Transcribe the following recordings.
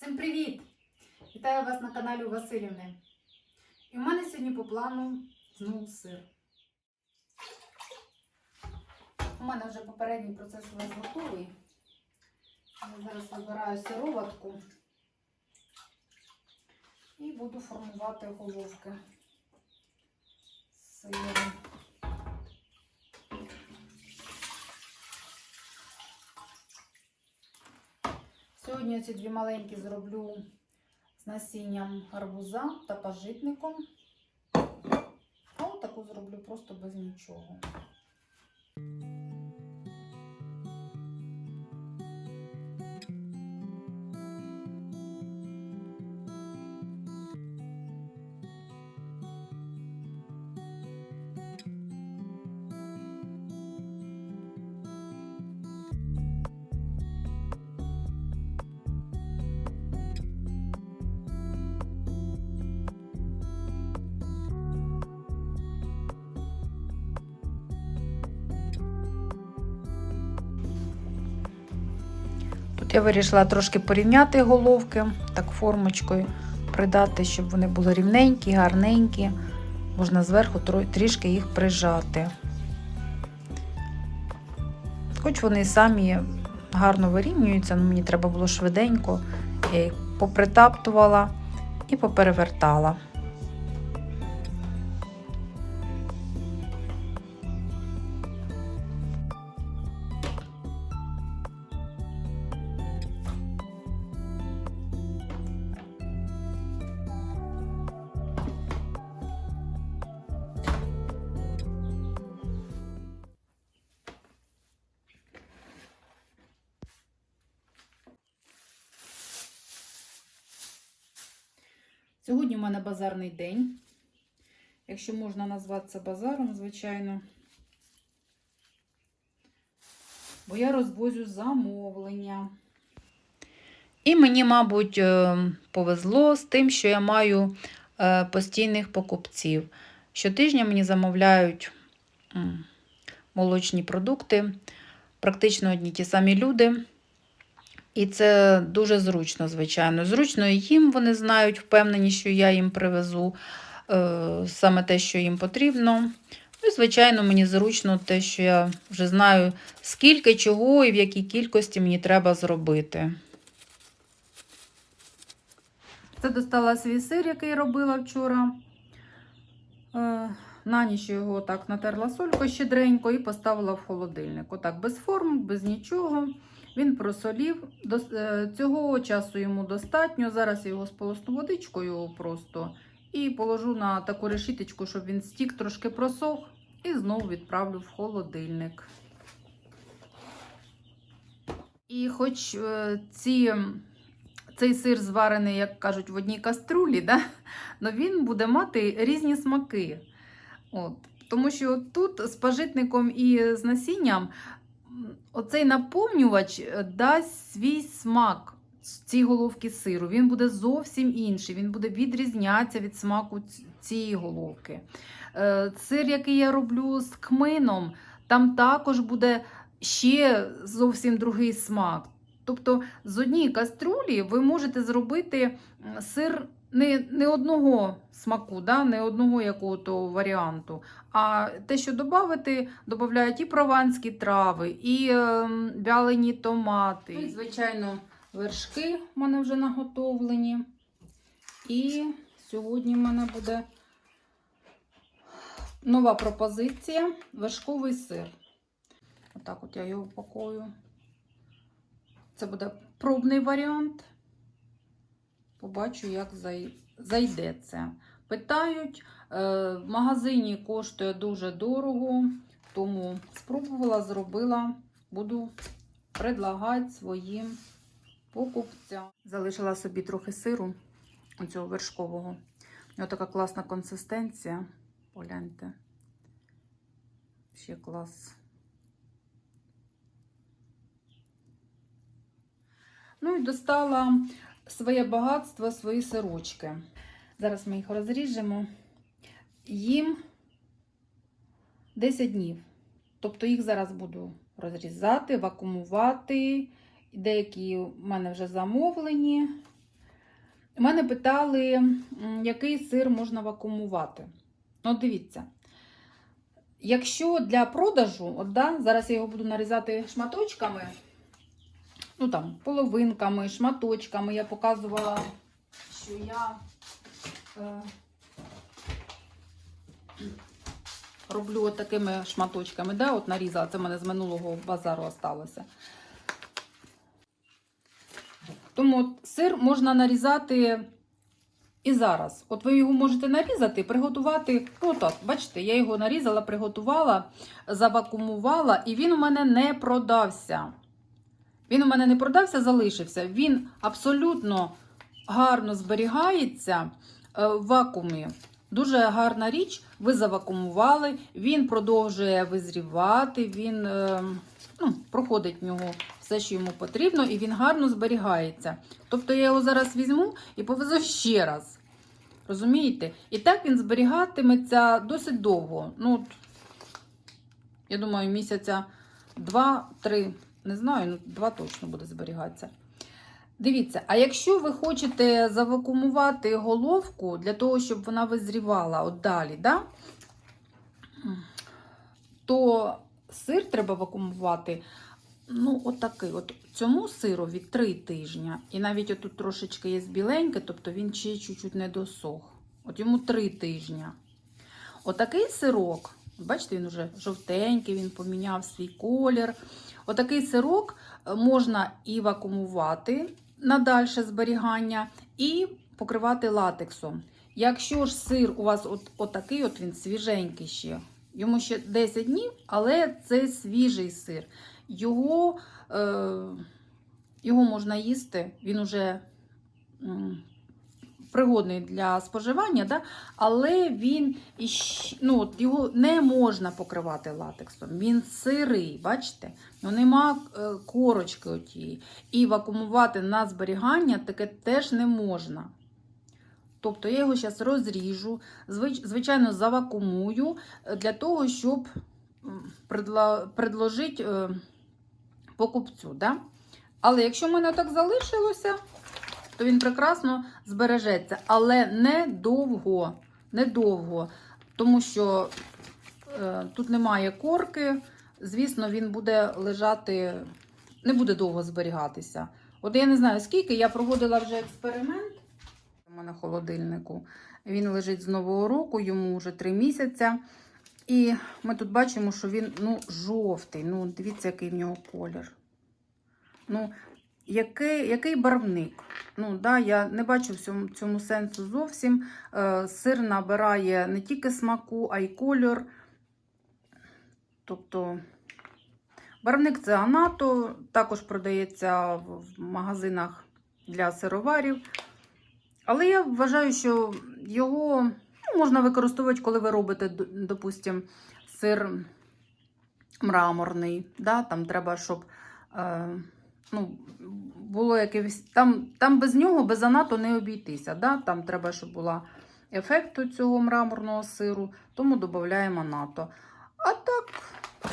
Всім привіт! Вітаю вас на каналі у Васильівни. І у мене сьогодні по плану знову сир. У мене вже попередній процес весь готовий. Я зараз вибираю сироватку і буду формувати головки з сиром. Сьогодні ці дві маленькі зроблю з насінням гарбуза та пажитником. А таку зроблю просто без нічого. Тут я вирішила трошки порівняти головки, так формочкою придати, щоб вони були рівненькі, гарненькі. Можна зверху трішки їх прижати. Хоч вони самі гарно вирівнюються, але мені треба було швиденько. Я їх попритаптувала і поперевертала. Сьогодні у мене базарний день. Якщо можна назвати це базаром, звичайно. Бо я розвозю замовлення. І мені, мабуть, е, повезло з тим, що я маю е, постійних покупців. Щотижня мені замовляють молочні продукти, практично одні ті самі люди. І це дуже зручно, звичайно. Зручно їм вони знають, впевнені, що я їм привезу е, саме те, що їм потрібно. Ну і, звичайно, мені зручно те, що я вже знаю, скільки чого і в якій кількості мені треба зробити. Це достала свій сир, який робила вчора. Е, на ніч його так натерла солькою щедренько і поставила в холодильник. Отак, без форм, без нічого. Він просолів. Дос- е, Цього часу йому достатньо. Зараз я його сполосну водичкою просто і положу на таку решіточку, щоб він стік трошки просох, і знову відправлю в холодильник. І хоч е, ці, цей сир зварений, як кажуть, в одній каструлі, да? но він буде мати різні смаки. От. Тому що тут з пажитником і з насінням оцей наповнювач е, дасть свій смак цій головки сиру. Він буде зовсім інший, він буде відрізнятися від смаку цієї головки. Е, Сир, який я роблю з кмином, там також буде ще зовсім другий смак. Тобто з однієї каструлі ви можете зробити сир не, не одного смаку, да? не одного якого-то варіанту. А те, що додати, додають і прованські трави, і е, вялені томати. Ну, і, звичайно, вершки в мене вже наготовлені. І сьогодні в мене буде нова пропозиція вершковий сир. Отак от я його упакую. Це буде пробний варіант. Побачу, як зайде це. Питають, е, в магазині коштує дуже дорого, тому спробувала, зробила, буду предлагати своїм покупцям. Залишила собі трохи сиру оцього вершкового. У нього така класна консистенція. Погляньте. Ще клас. Ну і достала своє багатство, свої сирочки. Зараз ми їх розріжемо. Їм 10 днів. Тобто їх зараз буду розрізати, вакуумувати. Деякі в мене вже замовлені. Мене питали, який сир можна вакуумувати. Ну, дивіться. Якщо для продажу, от, да, зараз я його буду нарізати шматочками, ну там, половинками, шматочками, я показувала, що я е, роблю от такими шматочками, да, от нарізала, це в мене з минулого базару осталося. Тому от сир можна нарізати і зараз. От ви його можете нарізати, приготувати. Ну, так, бачите, я його нарізала, приготувала, завакумувала, і він у мене не продався. Він у мене не продався, залишився. Він абсолютно гарно зберігається е, в вакуумі. Дуже гарна річ, ви завакумували, він продовжує визрівати, він е, ну, проходить в нього все, що йому потрібно, і він гарно зберігається. Тобто я його зараз візьму і повезу ще раз. Розумієте? І так він зберігатиметься досить довго. Ну, я думаю, місяця два-три, не знаю, ну, два точно буде зберігатися. Дивіться, а якщо ви хочете завакумувати головку для того, щоб вона визрівала от далі, да? то сир треба вакуумувати. Ну, отакий. От цьому сирові 3 тижні. І навіть отут трошечки є біленьке, тобто він ще чуть-чуть не досох. От йому 3 тижні. Отакий сирок, бачите, він вже жовтенький, він поміняв свій колір. Отакий сирок е, можна і вакуумувати на дальше зберігання, і покривати латексом. Якщо ж сир у вас от, отакий, от він свіженький ще, йому ще 10 днів, але це свіжий сир. Його, е, його можна їсти, він уже пригодний для споживання, да? але він ну, його не можна покривати латексом. Він сирий, бачите? Ну, нема е, корочки отієї. І вакуумувати на зберігання таке теж не можна. Тобто я його зараз розріжу, звич- звичайно, завакумую е, для того, щоб предложити е, покупцю. Да? Але якщо в мене так залишилося, то він прекрасно збережеться. Але недовго. Недовго. Тому що е, тут немає корки. Звісно, він буде лежати, не буде довго зберігатися. От я не знаю, скільки я проводила вже експеримент у мене холодильнику. Він лежить з нового року, йому вже 3 місяці. І ми тут бачимо, що він ну, жовтий. Ну, дивіться, який в нього колір. Ну, який, який барвник. Ну, да, я не бачу в цьому, цьому сенсу зовсім. Е, сир набирає не тільки смаку, а й кольор. Тобто, барвник це анато, також продається в магазинах для сироварів. Але я вважаю, що його ну, можна використовувати, коли ви робите, д- допустим, сир мраморний. Да? Там треба, щоб е, ну, було якесь. Там, там без нього, без анату не обійтися. Да? Там треба, щоб була ефекту цього мраморного сиру, тому додаємо анато. А так,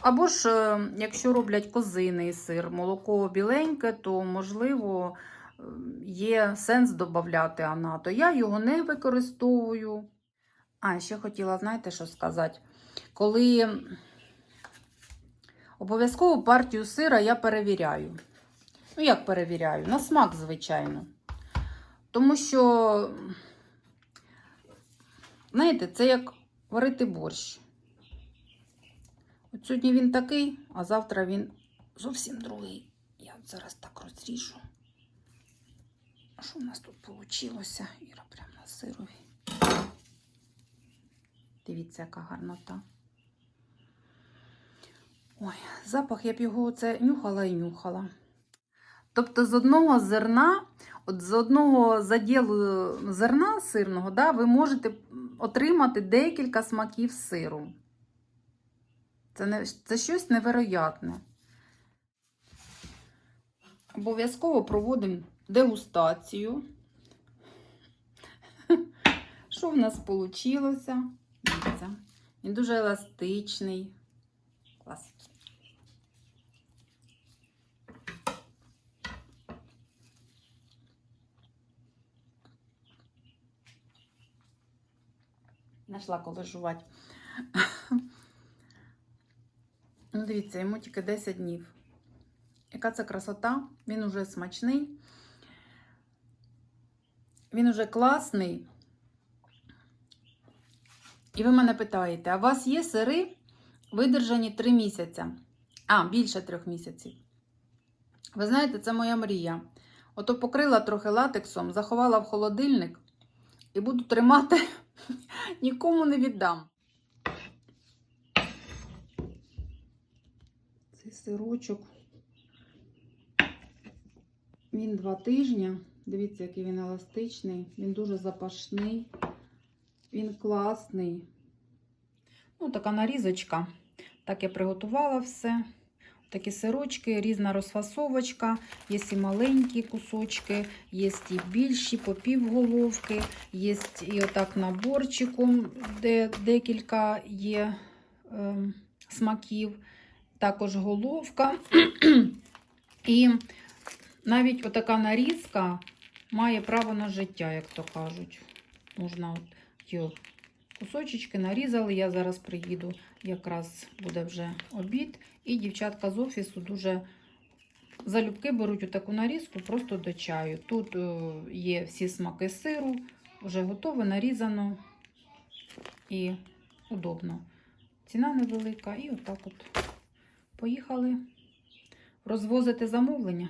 або ж, е, якщо роблять козиний сир, молоко біленьке, то можливо е, є сенс додати анато. Я його не використовую. А, ще хотіла, знаєте, що сказати? Коли обов'язково партію сира я перевіряю. Ну, як перевіряю? На смак, звичайно. Тому що, знаєте, це як варити борщ. От сьогодні він такий, а завтра він зовсім другий. Я зараз так розріжу. Що в нас тут вийшло? Іра прямо на сирові. Дивіться, яка гарнота. Ой, запах, я б його оце нюхала і нюхала. Тобто з одного зерна, от з одного заділу зерна сирного, да, ви можете отримати декілька смаків сиру. Це, не, це щось невероятне. Обов'язково проводимо дегустацію. Що в нас вийшло? Він дуже еластичний. Клас. Нашла коли жувати. Ну, дивіться, йому тільки 10 днів. Яка це красота? Він уже смачний. Він уже класний. І ви мене питаєте, а у вас є сири видержані 3 місяці? А, більше 3 місяців. Ви знаєте, це моя мрія. Ото покрила трохи латексом, заховала в холодильник і буду тримати, нікому не віддам. Цей сирочок. Він два тижні. Дивіться, який він еластичний. Він дуже запашний. Він класний. Ну, така нарізочка. Так я приготувала все. Такі сирочки, різна розфасовочка. Є і маленькі кусочки, є і більші, по півголовки, є і отак наборчиком, де декілька є ем, смаків. Також головка. І навіть отака нарізка має право на життя, як то кажуть. Можна от кусочечки нарізали. Я зараз приїду, якраз буде вже обід. І дівчатка з офісу дуже залюбки беруть таку нарізку просто до чаю. Тут е, є всі смаки сиру, вже готове, нарізано і удобно. Ціна невелика. І отак от поїхали розвозити замовлення.